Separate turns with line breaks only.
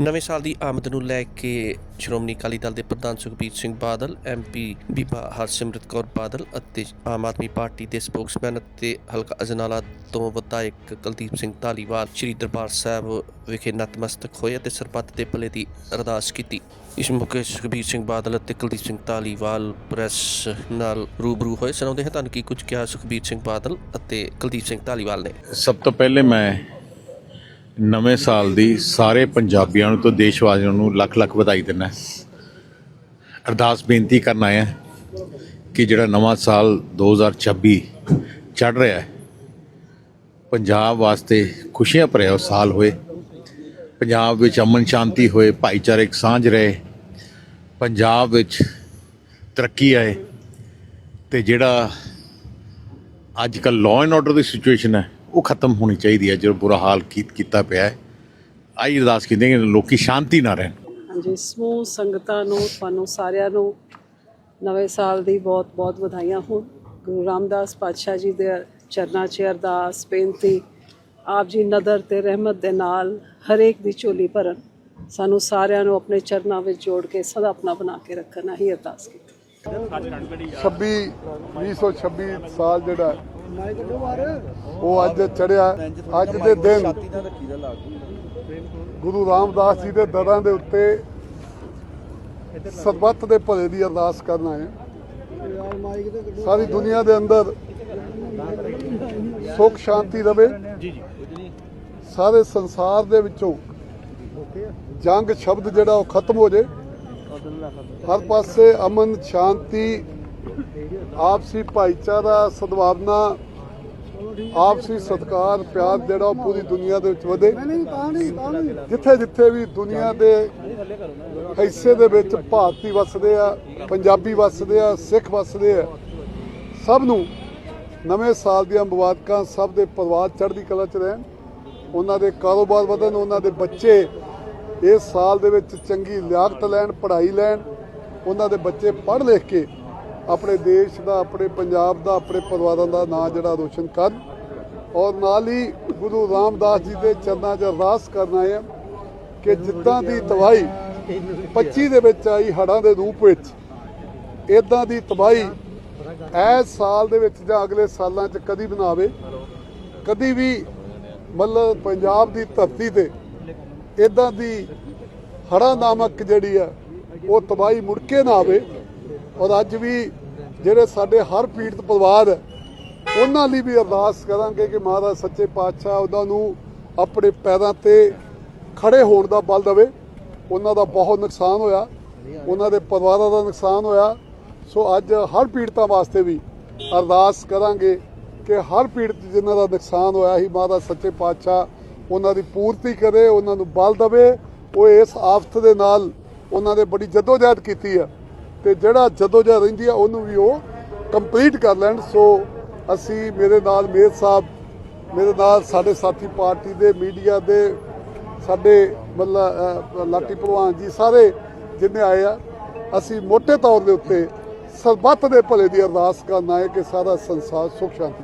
ਨਵੇਂ ਸਾਲ ਦੀ ਆਮਦ ਨੂੰ ਲੈ ਕੇ ਸ਼੍ਰੋਮਣੀ ਅਕਾਲੀ ਦਲ ਦੇ ਪ੍ਰਧਾਨ ਸੁਖਬੀਰ ਸਿੰਘ ਬਾਦਲ ਐਮਪੀ ਬੀਬਾ ਹਰਸਿਮਰਤ ਕੌਰ ਬਾਦਲ ਅਤੇ ਆਮ ਆਦਮੀ ਪਾਰਟੀ ਦੇ ਸਪੋਕਸਮੈਨ ਅਤੇ ਹਲਕਾ ਅਜਨਾਲਾ ਤੋਂ ਵਿਧਾਇਕ ਕੁਲਦੀਪ ਸਿੰਘ ਧਾਲੀਵਾਲ ਸ੍ਰੀ ਦਰਬਾਰ ਸਾਹਿਬ ਵਿਖੇ ਨਤਮਸਤਕ ਹੋਏ ਅਤੇ ਸਰਬੱਤ ਦੇ ਭਲੇ ਦੀ ਅਰਦਾਸ ਕੀਤੀ। ਇਸ ਮੌਕੇ ਸੁਖਬੀਰ ਸਿੰਘ ਬਾਦਲ ਅਤੇ ਕੁਲਦੀਪ ਸਿੰਘ ਧਾਲੀਵਾਲ ਪ੍ਰੈਸ ਨਾਲ ਰੂਬਰੂ ਹੋਏ। ਸੁਣਾਉਂਦੇ ਹਾਂ, ਤੁਹਾਨੂੰ ਕੀ ਕੁਝ ਕਿਹਾ ਸੁਖਬੀਰ ਸਿੰਘ ਬਾਦਲ ਅਤੇ ਕੁਲਦੀਪ ਸਿੰਘ ਧਾਲੀਵਾਲ ਨੇ?
ਸਭ ਤੋਂ ਪਹਿਲੇ ਮੈਂ ਨਵੇਂ ਸਾਲ ਦੀ ਸਾਰੇ ਪੰਜਾਬੀਆਂ ਨੂੰ ਤੇ ਦੇਸ਼ ਵਾਸੀਆਂ ਨੂੰ ਲੱਖ ਲੱਖ ਵਧਾਈ ਦਿੰਦਾ ਅਰਦਾਸ ਬੇਨਤੀ ਕਰਨ ਆਇਆ ਕਿ ਜਿਹੜਾ ਨਵਾਂ ਸਾਲ 2026 ਚੜ ਰਿਹਾ ਹੈ, ਪੰਜਾਬ ਵਾਸਤੇ ਖੁਸ਼ੀਆਂ ਭਰਿਆ ਉਹ ਸਾਲ ਹੋਏ, ਪੰਜਾਬ ਵਿੱਚ ਅਮਨ ਸ਼ਾਂਤੀ ਹੋਏ ਭਾਈਚਾਰਕ ਸਾਂਝ ਰਹੇ, ਪੰਜਾਬ ਵਿੱਚ ਤਰੱਕੀ ਆਏ ਤੇ ਜਿਹੜਾ ਅੱਜ ਕੱਲ ਲਾਅ ਐਂਡ ਆਰਡਰ ਦੀ ਸਿਚੁਏਸ਼ਨ ਹੈ ਉਹ ਖਤਮ ਹੋਣੀ ਚਾਹੀਦੀ ਹੈ ਜੋ ਬੁਰਾ ਹਾਲ ਕੀਤਾ ਪਿਆ ਹੈ। ਆਈ ਅਰਦਾਸ ਕੀਤੀ ਕਿ ਲੋਕੀ ਸ਼ਾਂਤੀ ਨਾਲ ਰਹਿਣ।
ਹਾਂਜੀ ਸਮੂਹ ਸੰਗਤਾਂ ਨੂੰ ਤੁਹਾਨੂੰ ਸਾਰਿਆਂ ਨੂੰ ਨਵੇਂ ਸਾਲ ਦੀ ਬਹੁਤ ਬਹੁਤ ਵਧਾਈਆਂ ਹੋਣ। ਗੁਰੂ ਰਾਮਦਾਸ ਪਾਤਸ਼ਾਹ ਜੀ ਦੇ ਚਰਨਾਂ 'ਚ ਅਰਦਾਸ ਬੇਨਤੀ ਆਪ ਜੀ ਨਦਰ ਤੇ ਰਹਿਮਤ ਦੇ ਨਾਲ ਹਰੇਕ ਦੀ ਝੋਲੀ ਭਰਨ। ਸਾਨੂੰ ਸਾਰਿਆਂ ਨੂੰ ਆਪਣੇ ਚਰਨਾਂ ਵਿੱਚ ਜੋੜ ਕੇ ਸਦਾ ਆਪਣਾ ਬਣਾ ਕੇ ਰੱਖਣਾ ਹੀ ਅਰਦਾਸ ਕੀਤੀ।
26 2026 ਸਾਲ ਜਿਹੜਾ ਉਹ ਅੱਜ ਚੜਿਆ, ਅੱਜ ਦੇ ਦਿਨ ਗੁਰੂ ਰਾਮਦਾਸ ਜੀ ਦੇ ਦਰਾਂ ਦੇ ਉੱਤੇ ਸਰਬੱਤ ਦੇ ਭਲੇ ਦੀ ਅਰਦਾਸ ਕਰਨ ਆਏ ਸਾਰੀ ਦੁਨੀਆ ਦੇ ਅੰਦਰ ਸੁਖ ਸ਼ਾਂਤੀ ਰਵੇ। ਸਾਰੇ ਸੰਸਾਰ ਦੇ ਵਿੱਚੋਂ ਜੰਗ ਸ਼ਬਦ ਜਿਹੜਾ ਉਹ ਖਤਮ ਹੋ ਜੇ ਹਰ ਪਾਸੇ ਅਮਨ ਸ਼ਾਂਤੀ ਆਪਸੀ ਭਾਈਚਾਰਾ, ਸਦਭਾਵਨਾ, ਆਪਸੀ ਸਤਿਕਾਰ, ਪਿਆਰ ਜਿਹੜਾ ਉਹ ਪੂਰੀ ਦੁਨੀਆ ਦੇ ਵਿੱਚ ਵਧੇ। ਜਿੱਥੇ ਜਿੱਥੇ ਵੀ ਦੁਨੀਆ ਦੇ ਹਿੱਸੇ ਦੇ ਵਿੱਚ ਭਾਰਤੀ ਵਸਦੇ ਆ, ਪੰਜਾਬੀ ਵਸਦੇ ਆ, ਸਿੱਖ ਵਸਦੇ ਆ, ਸਭ ਨੂੰ ਨਵੇਂ ਸਾਲ ਦੀਆਂ ਮੁਬਾਰਕਾਂ, ਸਭ ਦੇ ਪਰਿਵਾਰ ਚੜ੍ਹਦੀ ਕਲਾ ਚ ਰਹਿਣ। ਉਹਨਾਂ ਦੇ ਕਾਰੋਬਾਰ ਵਧਣ, ਉਹਨਾਂ ਦੇ ਬੱਚੇ ਇਸ ਸਾਲ ਦੇ ਵਿੱਚ ਚੰਗੀ ਲਿਆਕਤ ਲੈਣ, ਪੜ੍ਹਾਈ ਲੈਣ, ਉਹਨਾਂ ਦੇ ਬੱਚੇ ਪੜ੍ਹ ਲਿਖ ਕੇ ਆਪਣੇ ਦੇਸ਼ ਦਾ, ਆਪਣੇ ਪੰਜਾਬ ਦਾ, ਆਪਣੇ ਪਰਿਵਾਰਾਂ ਦਾ ਨਾਂ ਜਿਹੜਾ ਰੋਸ਼ਨ ਕਰਨ ਔਰ ਨਾਲ ਹੀ ਗੁਰੂ ਰਾਮਦਾਸ ਜੀ ਦੇ ਚਰਨਾਂ 'ਚ ਅਰਦਾਸ ਕਰਨਾ ਹੈ ਕਿ ਜਿੱਦਾਂ ਦੀ ਤਬਾਹੀ 25 ਦੇ ਵਿੱਚ ਆਈ, ਹੜ੍ਹਾਂ ਦੇ ਰੂਪ ਵਿੱਚ ਇਦਾਂ ਦੀ ਤਬਾਹੀ ਇਸ ਸਾਲ ਦੇ ਵਿੱਚ ਜਾਂ ਅਗਲੇ ਸਾਲਾਂ 'ਚ ਕਦੀ ਨਾ ਆਵੇ, ਕਦੀ ਵੀ ਮਤਲਬ ਪੰਜਾਬ ਦੀ ਧਰਤੀ ਤੇ ਇਦਾਂ ਦੀ ਹੜਾ ਨਾਮਕ ਜਿਹੜੀ ਆ, ਉਹ ਤਬਾਹੀ ਮੁੜ ਕੇ ਨਾ ਆਵੇ ਔਰ ਅੱਜ ਵੀ ਜਿਹੜੇ ਸਾਡੇ ਹਰ ਪੀੜਤ ਪਰਿਵਾਰ ਹੈ, ਉਹਨਾਂ ਲਈ ਵੀ ਅਰਦਾਸ ਕਰਾਂਗੇ ਕਿ ਮਹਾਰਾਜ ਸੱਚੇ ਪਾਤਸ਼ਾਹ ਉਹਨਾਂ ਨੂੰ ਆਪਣੇ ਪੈਰਾਂ ਤੇ ਖੜੇ ਹੋਣ ਦਾ ਬਲ ਦੇਵੇ। ਉਹਨਾਂ ਦਾ ਬਹੁਤ ਨੁਕਸਾਨ ਹੋਇਆ। ਉਹਨਾਂ ਦੇ ਪਰਿਵਾਰਾਂ ਦਾ ਨੁਕਸਾਨ ਹੋਇਆ। ਸੋ ਅੱਜ ਹਰ ਪੀੜਤਾਂ ਵਾਸਤੇ ਵੀ ਅਰਦਾਸ ਕਰਾਂਗੇ ਕਿ ਹਰ ਪੀੜਤ ਜਿਨ੍ਹਾਂ ਦਾ ਨੁਕਸਾਨ ਹੋਇਆ ਸੀ ਮਹਾਰਾਜ ਸੱਚੇ ਪਾਤਸ਼ਾਹ ਉਹਨਾਂ ਦੀ ਪੂਰਤੀ ਕਰੇ ਉਹਨਾਂ ਨੂੰ ਬਲ ਦੇਵੇ। ਉਹ ਇਸ ਆਫਤ ਦੇ ਨਾਲ ਉਹਨਾਂ ਨੇ ਬੜੀ ਜਦੋਜਹਿਦ ਕੀਤੀ ਆ ਤੇ ਜਿਹੜਾ ਜਦੋਂ ਜਦੋਜਹਿਦ ਰਹਿੰਦੀ ਆ ਉਹਨੂੰ ਵੀ ਉਹ ਕੰਪਲੀਟ ਕਰ ਲੈਣ। ਸੋ ਅਸੀਂ ਮੇਰੇ ਨਾਲ ਮੇਰ ਸਾਹਿਬ ਮੇਰੇ ਨਾਲ ਸਾਡੇ ਸਾਥੀ ਪਾਰਟੀ ਦੇ ਮੀਡੀਆ ਦੇ ਸਾਡੇ ਮਤਲਬ ਅਹ, ਲਾਟੀ ਭਲਵਾਨ ਜੀ ਸਾਰੇ ਜਿੰਨੇ ਆਏ ਆ ਅਸੀਂ ਮੋٹے ਤੌਰ ਦੇ ਉੱਤੇ ਸਰਬੱਤ ਦੇ ਭਲੇ ਦੀ ਅਰਦਾਸ ਕਰਨਾ ਹੈ ਕਿ ਸਾਰਾ ਸੰਸਾਰ ਸੁਖ ਸ਼ਾਂਤੀ